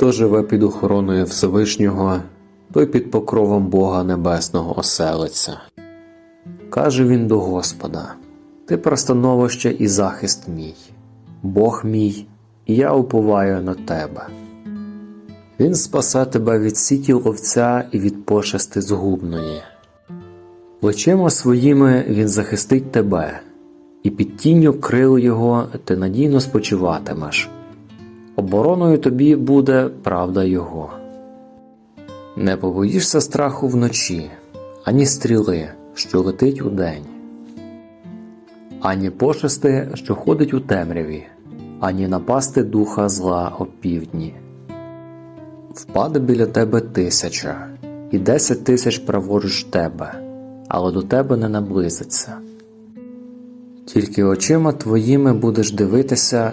Хто живе під охороною Всевишнього, той під покровом Бога Небесного оселиться. Каже він до Господа: Ти пристановище і захист мій, Бог мій, і я уповаю на тебе. Він спасе тебе від сіті ловця і від пошести згубної. Плечима своїми він захистить тебе, і під тінню крил його ти надійно спочиватимеш. Обороною тобі буде правда його. Не побоїшся страху вночі, ані стріли, що летить удень, ані пошести, що ходить у темряві, ані напасти духа зла опівдні. Впаде біля тебе тисяча, і десять тисяч праворуч тебе, але до тебе не наблизиться. Тільки очима твоїми будеш дивитися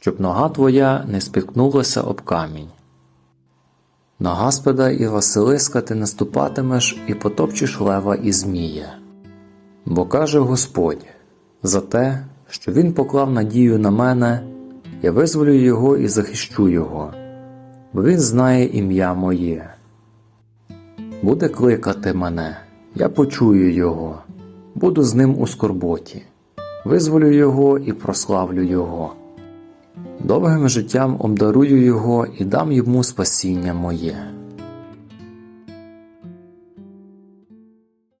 щоб нога твоя не спіткнулася об камінь. На Гаспеда і Василиска ти наступатимеш і потопчеш лева і змія. Бо каже Господь за те, що він поклав надію на мене, я визволю його і захищу його, бо він знає ім'я моє. Буде кликати мене, я почую його, буду з ним у скорботі, визволю його і прославлю його. Довгим життям обдарую його і дам йому спасіння моє.